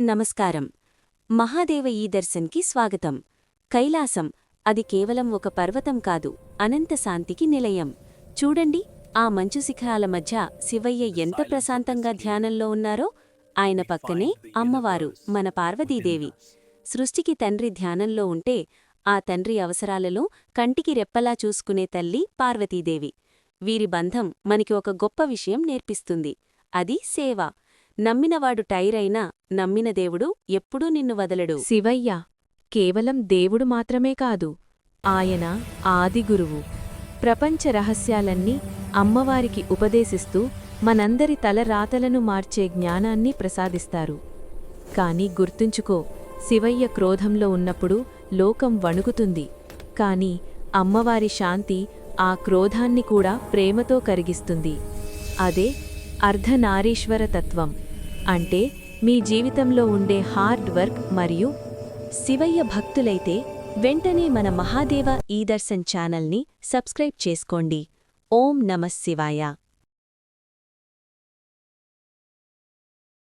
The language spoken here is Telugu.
నమస్కారం. మహాదేవ ఈ దర్శన్కి స్వాగతం. కైలాసం అది కేవలం ఒక పర్వతం కాదు అనంత శాంతికి నిలయం. చూడండి ఆ మంచు శిఖరాల మధ్య శివయ్య ఎంత ప్రశాంతంగా ధ్యానంలో ఉన్నారో ఆయన పక్కనే అమ్మవారు మన పార్వతీదేవి. సృష్టికి తండ్రి ధ్యానంలో ఉంటే ఆ తండ్రి అవసరాలలో కంటికి రెప్పలా చూసుకునే తల్లి పార్వతీదేవి. వీరి బంధం మనకి ఒక గొప్ప విషయం నేర్పిస్తుంది. అది సేవ. నమ్మినవాడు టైరైనా నమ్మిన దేవుడు ఎప్పుడూ నిన్ను వదలడు. శివయ్య కేవలం దేవుడు మాత్రమే కాదు ఆయన ఆదిగురువు ప్రపంచ రహస్యాలన్నీ అమ్మవారికి ఉపదేశిస్తూ మనందరి తలరాతలను మార్చే జ్ఞానాన్ని ప్రసాదిస్తారు. కాని గుర్తుంచుకో శివయ్య క్రోధంలో ఉన్నప్పుడు లోకం వణుకుతుంది. కాని అమ్మవారి శాంతి ఆ క్రోధాన్ని కూడా ప్రేమతో కరిగిస్తుంది. అదే అర్ధనారీశ్వర తత్వం అంటే మీ జీవితంలో ఉండే హార్డ్ వర్క్ మరియు శివయ్య భక్తులైతే వెంటనే మన మహాదేవ ఈ దర్శన్ ఛానల్ని సబ్స్క్రైబ్ చేసుకోండి. ఓం నమః శివాయ.